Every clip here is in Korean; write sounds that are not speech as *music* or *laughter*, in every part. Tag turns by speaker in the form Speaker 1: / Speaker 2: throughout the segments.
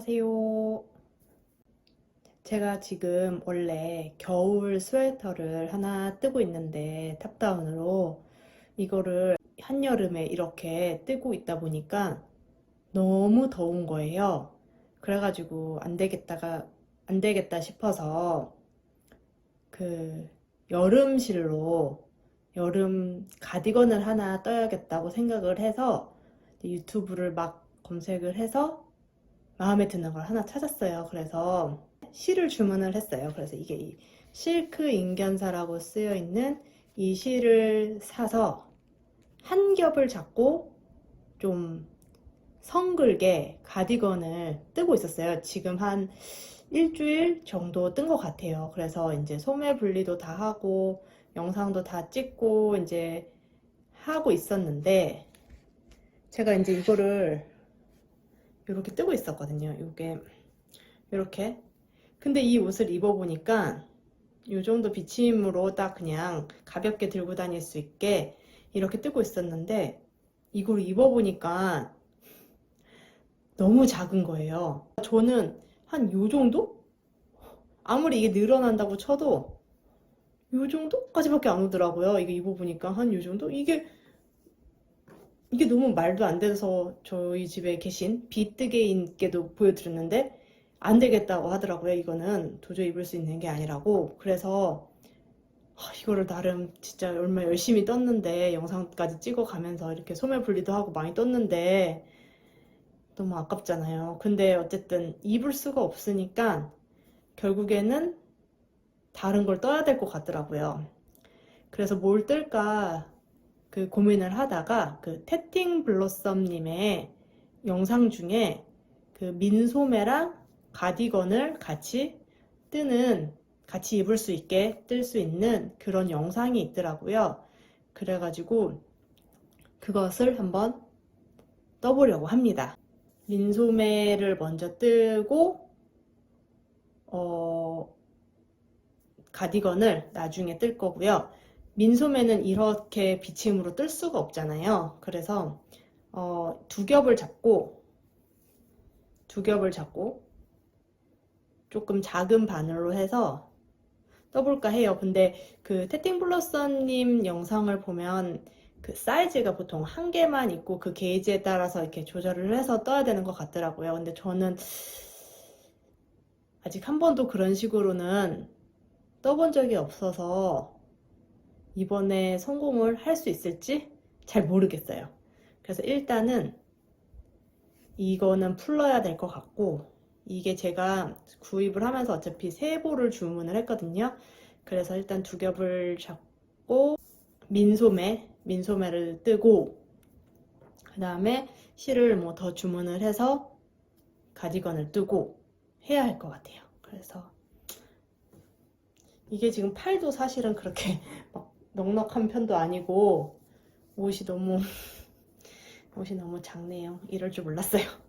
Speaker 1: 안녕하세요. 제가 지금 원래 겨울 스웨터를 하나 뜨고 있는데 탑다운으로 이거를 한여름에 이렇게 뜨고 있다 보니까 너무 더운 거예요. 그래가지고 안 되겠다가 안 되겠다 싶어서 그 여름실로 여름 가디건을 하나 떠야겠다고 생각을 해서 유튜브를 막 검색을 해서 마음에 드는 걸 하나 찾았어요. 그래서 실을 주문을 했어요. 그래서 이게 이 실크 인견사라고 쓰여 있는 이 실을 사서 한 겹을 잡고 좀 성글게 가디건을 뜨고 있었어요. 지금 한 일주일 정도 뜬 것 같아요. 그래서 이제 소매 분리도 다 하고 영상도 다 찍고 이제 하고 있었는데 제가 이제 이거를 이렇게 뜨고 있었거든요. 이게 이렇게. 근데 이 옷을 입어보니까 이 정도 비침으로 딱 그냥 가볍게 들고 다닐 수 있게 이렇게 뜨고 있었는데 이걸 입어보니까 너무 작은 거예요. 저는 한 요 정도? 아무리 이게 늘어난다고 쳐도 요 정도까지밖에 안 오더라고요. 이게 입어보니까 한 요 정도? 이게 이게 너무 말도 안 돼서 저희 집에 계신 비뜨개인께도 보여드렸는데 안 되겠다고 하더라고요. 이거는 도저히 입을 수 있는 게 아니라고. 그래서 아, 이거를 나름 진짜 얼마 열심히 떴는데 영상까지 찍어가면서 이렇게 소매 분리도 하고 많이 떴는데 너무 아깝잖아요. 근데 어쨌든 입을 수가 없으니까 결국에는 다른 걸 떠야 될 것 같더라고요. 그래서 뭘 뜰까 그 고민을 하다가 그 태팅 블러썸님의 영상 중에 그 민소매랑 가디건을 같이 뜨는 같이 입을 수 있게 뜰 수 있는 그런 영상이 있더라고요. 그래가지고 그것을 한번 떠보려고 합니다. 민소매를 먼저 뜨고 어, 가디건을 나중에 뜰 거고요. 민소매는 이렇게 비침으로 뜰 수가 없잖아요. 그래서 어, 두 겹을 잡고 두 겹을 잡고 조금 작은 바늘로 해서 떠볼까 해요. 근데 그 태팅 블러썸님 영상을 보면 그 사이즈가 보통 한 개만 있고 그 게이지에 따라서 이렇게 조절을 해서 떠야 되는 것 같더라고요. 근데 저는 아직 한 번도 그런 식으로는 떠본 적이 없어서 이번에 성공을 할 수 있을지 잘 모르겠어요. 그래서 일단은 이거는 풀러야 될 것 같고 이게 제가 구입을 하면서 어차피 세 보를 주문을 했거든요. 그래서 일단 두 겹을 잡고 민소매, 민소매를 뜨고 그 다음에 실을 뭐 더 주문을 해서 가디건을 뜨고 해야 할 것 같아요. 그래서 이게 지금 팔도 사실은 그렇게 *laughs* 막 넉넉한 편도 아니고 옷이 너무 *laughs* 옷이 너무 작네요. 이럴 줄 몰랐어요.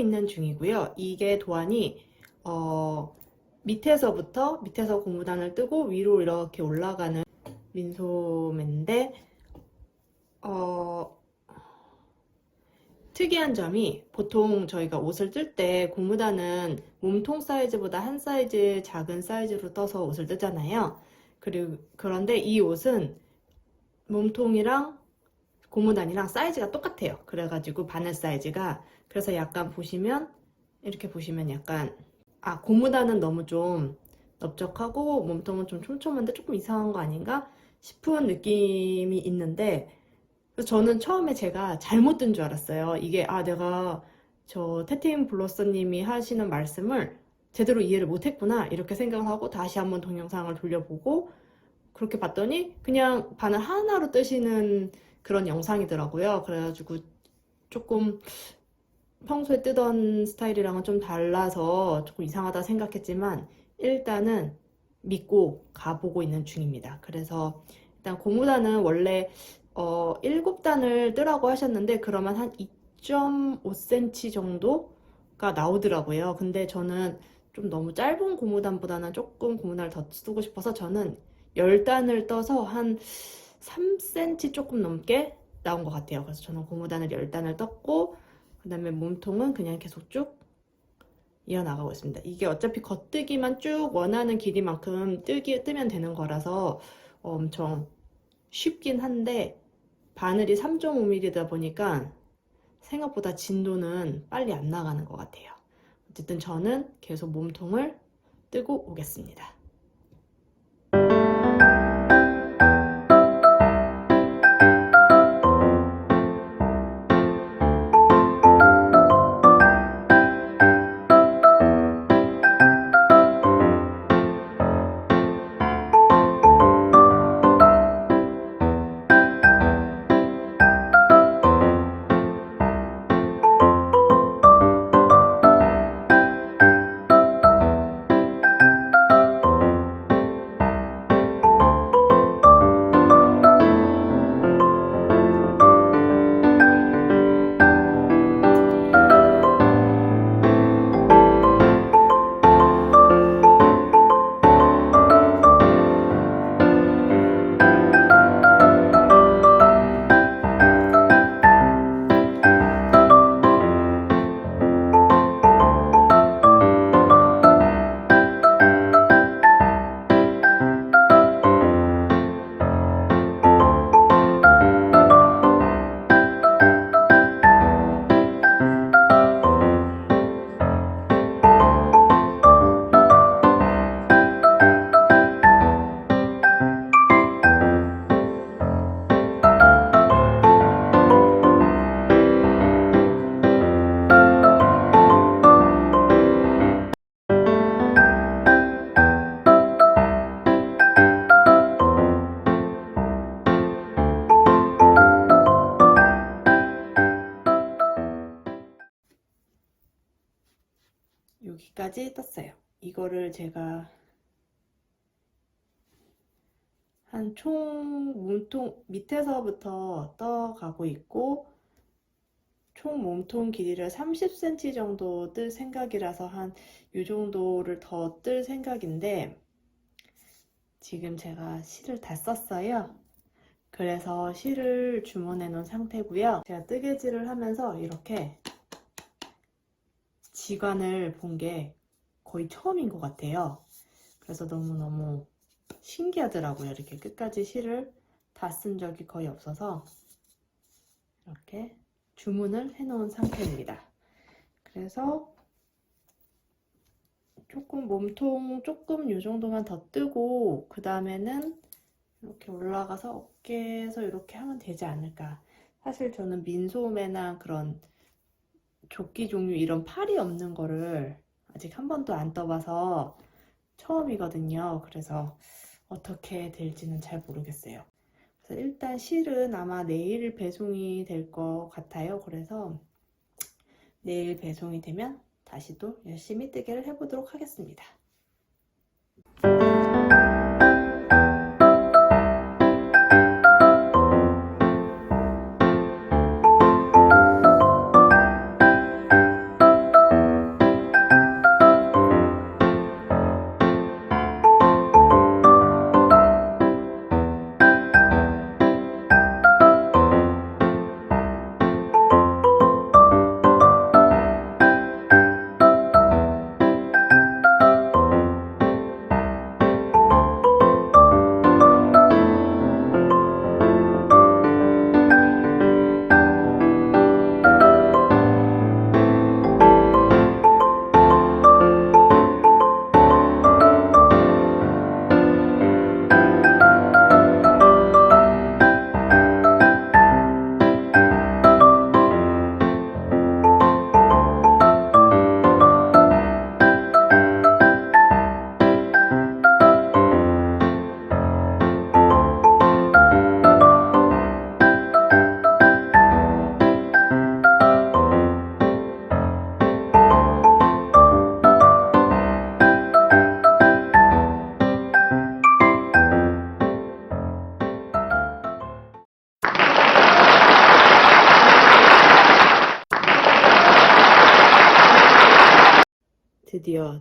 Speaker 1: 있는 중이고요. 이게 도안이 어, 밑에서부터 밑에서 고무단을 뜨고 위로 이렇게 올라가는 민소매인데 어, 특이한 점이 보통 저희가 옷을 뜰 때 고무단은 몸통 사이즈보다 한 사이즈 작은 사이즈로 떠서 옷을 뜨잖아요. 그리고 그런데 이 옷은 몸통이랑 고무단이랑 사이즈가 똑같아요. 그래가지고 바늘 사이즈가 그래서 약간 보시면 이렇게 보시면 약간 아 고무단은 너무 좀 넓적하고 몸통은 좀 촘촘한데 조금 이상한 거 아닌가 싶은 느낌이 있는데 그래서 저는 처음에 제가 잘못 든 줄 알았어요. 이게 아 내가 저 테테인 블러서님이 하시는 말씀을 제대로 이해를 못했구나 이렇게 생각을 하고 다시 한번 동영상을 돌려보고 그렇게 봤더니 그냥 바늘 하나로 뜨시는 그런 영상이더라고요. 그래가지고 조금 평소에 뜨던 스타일이랑은 좀 달라서 조금 이상하다 생각했지만 일단은 믿고 가보고 있는 중입니다. 그래서 일단 고무단은 원래 어 7단을 뜨라고 하셨는데 그러면 한 2.5cm 정도가 나오더라고요. 근데 저는 좀 너무 짧은 고무단보다는 조금 고무단을 더 쓰고 싶어서 저는 10단을 떠서 한 3cm 조금 넘게 나온 것 같아요. 그래서 저는 고무단을 10단을 떴고 그 다음에 몸통은 그냥 계속 쭉 이어나가고 있습니다. 이게 어차피 겉뜨기만 쭉 원하는 길이만큼 뜨기, 뜨면 되는 거라서 엄청 쉽긴 한데 바늘이 3.5mm다 보니까 생각보다 진도는 빨리 안 나가는 것 같아요. 어쨌든 저는 계속 몸통을 뜨고 오겠습니다. 여기까지 떴어요. 이거를 제가 한 총 몸통 밑에서부터 떠가고 있고 총 몸통 길이를 30cm 정도 뜰 생각이라서 한 이 정도를 더 뜰 생각인데 지금 제가 실을 다 썼어요. 그래서 실을 주문해 놓은 상태고요. 제가 뜨개질을 하면서 이렇게 지관을 본 게 거의 처음인 것 같아요. 그래서 너무너무 신기하더라고요. 이렇게 끝까지 실을 다 쓴 적이 거의 없어서 이렇게 주문을 해놓은 상태입니다. 그래서 조금 몸통 조금 이 정도만 더 뜨고 그 다음에는 이렇게 올라가서 어깨에서 이렇게 하면 되지 않을까. 사실 저는 민소매나 그런 조끼 종류 이런 팔이 없는 거를 아직 한 번도 안 떠봐서 처음이거든요. 그래서 어떻게 될지는 잘 모르겠어요. 그래서 일단 실은 아마 내일 배송이 될 것 같아요. 그래서 내일 배송이 되면 다시 또 열심히 뜨개를 해보도록 하겠습니다.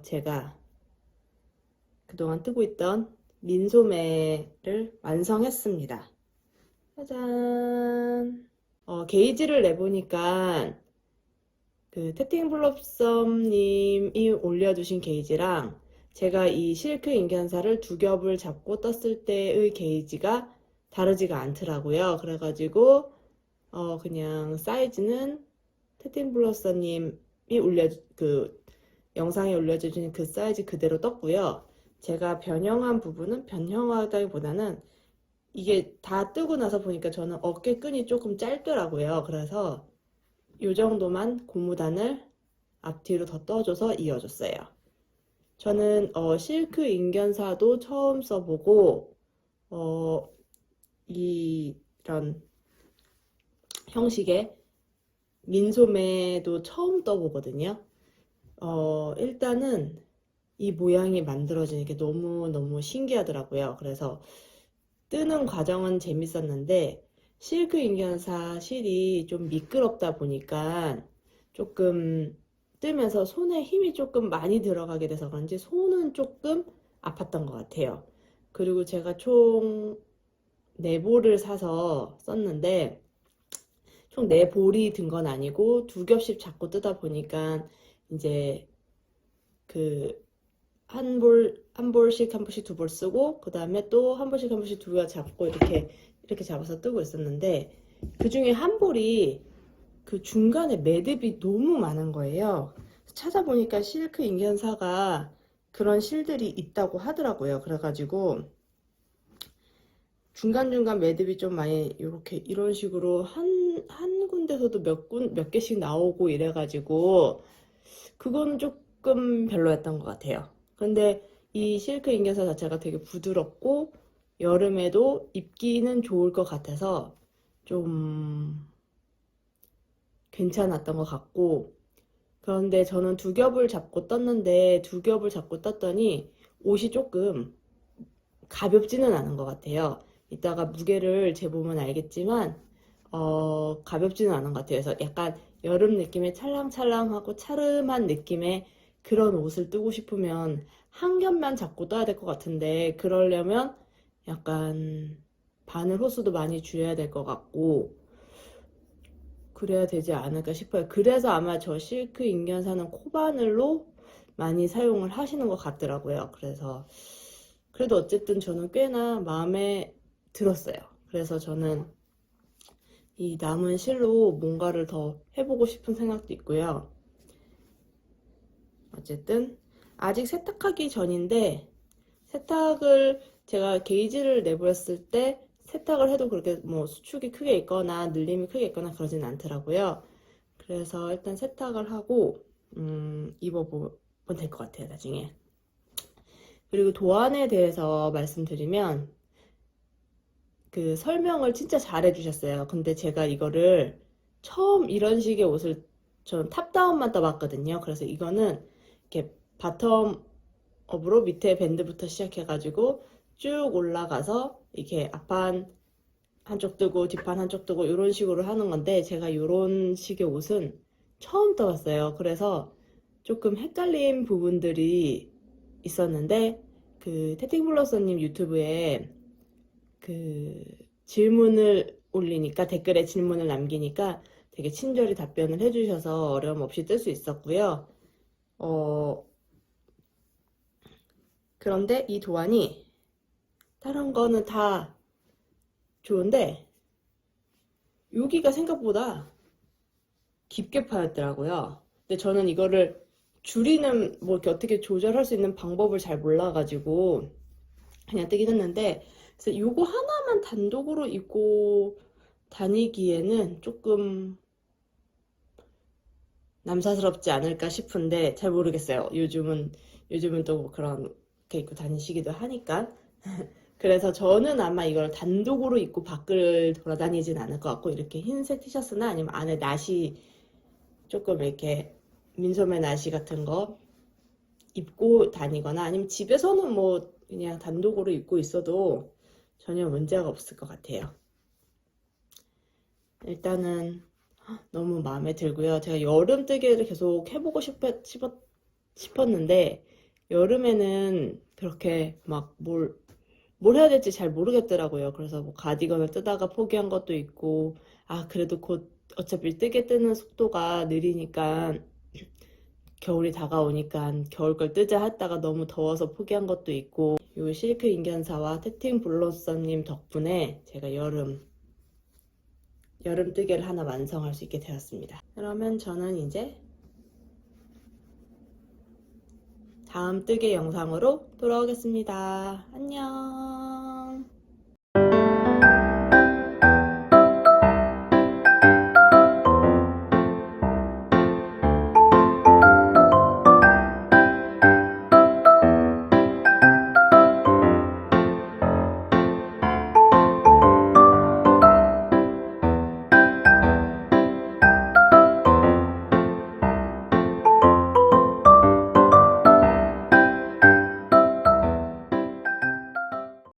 Speaker 1: 제가 그동안 뜨고 있던 민소매를 완성했습니다. 짜잔. 어, 게이지를 내보니까 그 태팅 블럽썸님이 올려주신 게이지랑 제가 이 실크 인견사를 두 겹을 잡고 떴을 때의 게이지가 다르지가 않더라고요. 그래가지고 어 그냥 사이즈는 태팅 블러썸님이 올려 그 영상에 올려주신 그 사이즈 그대로 떴고요. 제가 변형한 부분은 변형하다기보다는 이게 다 뜨고 나서 보니까 저는 어깨끈이 조금 짧더라고요. 그래서 이 정도만 고무단을 앞뒤로 더 떠줘서 이어줬어요. 저는 어, 실크 인견사도 처음 써보고 어, 이런 형식의 민소매도 처음 떠보거든요. 어, 일단은 이 모양이 만들어지는 게 너무너무 신기하더라고요. 그래서 뜨는 과정은 재밌었는데 실크 인견사 실이 좀 미끄럽다 보니까 조금 뜨면서 손에 힘이 조금 많이 들어가게 돼서 그런지 손은 조금 아팠던 것 같아요. 그리고 제가 총 4볼을 사서 썼는데 총 4볼이 든 건 아니고 두 겹씩 잡고 뜨다 보니까 이제 그 한 볼, 한 볼씩 한 볼씩 두 볼 쓰고 그 다음에 또 한 볼씩 한 볼씩 두 개 잡고 이렇게 이렇게 잡아서 뜨고 있었는데 그 중에 한 볼이 그 중간에 매듭이 너무 많은 거예요. 찾아보니까 실크 인견사가 그런 실들이 있다고 하더라고요. 그래가지고 중간중간 매듭이 좀 많이 이렇게 이런 식으로 한, 한 군데서도 몇 군, 몇 개씩 나오고 이래가지고 그거는 조금 별로였던 것 같아요. 근데 이 실크 인견사 자체가 되게 부드럽고 여름에도 입기는 좋을 것 같아서 좀 괜찮았던 것 같고 그런데 저는 두 겹을 잡고 떴는데 두 겹을 잡고 떴더니 옷이 조금 가볍지는 않은 것 같아요. 이따가 무게를 재보면 알겠지만 어, 가볍지는 않은 것 같아요. 그래서 약간 여름 느낌의 찰랑찰랑하고 차름한 느낌의 그런 옷을 뜨고 싶으면 한 겹만 잡고 떠야 될 것 같은데 그러려면 약간 바늘 호수도 많이 줄여야 될 것 같고 그래야 되지 않을까 싶어요. 그래서 아마 저 실크 인견사는 코바늘로 많이 사용을 하시는 것 같더라고요. 그래서 그래도 어쨌든 저는 꽤나 마음에 들었어요. 그래서 저는 이 남은 실로 뭔가를 더 해보고 싶은 생각도 있고요. 어쨌든 아직 세탁하기 전인데 세탁을 제가 게이지를 내버렸을 때 세탁을 해도 그렇게 뭐 수축이 크게 있거나 늘림이 크게 있거나 그러진 않더라고요. 그래서 일단 세탁을 하고 음, 입어보면 될 것 같아요, 나중에. 그리고 도안에 대해서 말씀드리면 그 설명을 진짜 잘 해 주셨어요. 근데 제가 이거를 처음 이런 식의 옷을 저는 탑다운만 떠봤거든요. 그래서 이거는 이렇게 바텀 업으로 밑에 밴드부터 시작해가지고 쭉 올라가서 이렇게 앞판 한쪽 뜨고 뒷판 한쪽 뜨고 이런 식으로 하는 건데 제가 이런 식의 옷은 처음 떠봤어요. 그래서 조금 헷갈린 부분들이 있었는데 그 태팅블러서님 유튜브에 그 질문을 올리니까 댓글에 질문을 남기니까 되게 친절히 답변을 해주셔서 어려움 없이 뜰 수 있었고요. 어, 그런데 이 도안이 다른 거는 다 좋은데 여기가 생각보다 깊게 파였더라고요. 근데 저는 이거를 줄이는 뭐 어떻게 조절할 수 있는 방법을 잘 몰라가지고 그냥 뜨긴 했는데 그래서 이거 하나만 단독으로 입고 다니기에는 조금 남사스럽지 않을까 싶은데 잘 모르겠어요. 요즘은 요즘은 또뭐 그런 게 입고 다니시기도 하니까 *laughs* 그래서 저는 아마 이걸 단독으로 입고 밖을 돌아다니진 않을 것 같고 이렇게 흰색 티셔츠나 아니면 안에 나시 조금 이렇게 민소매 나시 같은 거 입고 다니거나 아니면 집에서는 뭐 그냥 단독으로 입고 있어도 전혀 문제가 없을 것 같아요. 일단은 너무 마음에 들고요. 제가 여름 뜨개를 계속 해보고 싶었, 싶었, 싶었는데 여름에는 그렇게 막 뭘, 뭘 해야 될지 잘 모르겠더라고요. 그래서 뭐 가디건을 뜨다가 포기한 것도 있고, 아, 그래도 곧 어차피 뜨게 뜨는 속도가 느리니까 겨울이 다가오니까 겨울 걸 뜨자 했다가 너무 더워서 포기한 것도 있고, 요 실크 인견사와 태팅 블로썸님 덕분에 제가 여름, 여름 뜨개를 하나 완성할 수 있게 되었습니다. 그러면 저는 이제 다음 뜨개 영상으로 돌아오겠습니다. 안녕.